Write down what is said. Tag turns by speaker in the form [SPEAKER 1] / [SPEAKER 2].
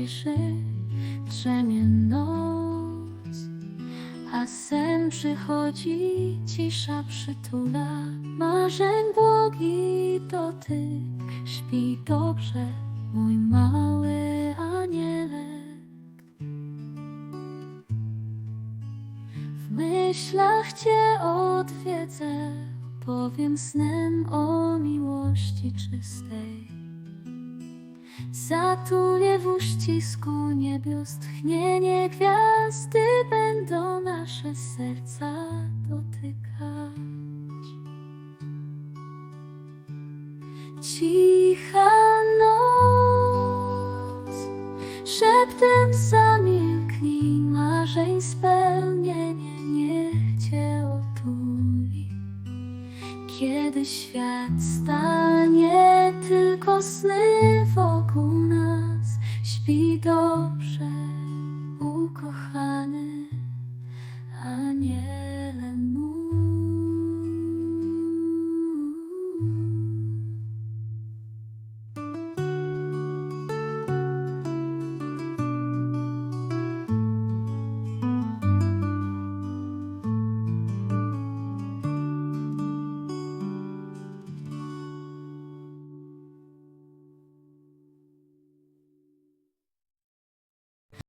[SPEAKER 1] ciszy drzemie noc, a sen przychodzi, cisza przytula. Marzeń błogi dotyk, śpi dobrze, mój mały anielek. W myślach cię odwiedzę, powiem snem o miłości czystej. Zatulię w uścisku niebios tchnienie gwiazdy będą nasze serca dotykać. Cicha noc, szeptem zamilknij marzeń spełnienie, niech Cię otuli. Kiedy świat stanie tylko sny wokół nas, śpi dobrze,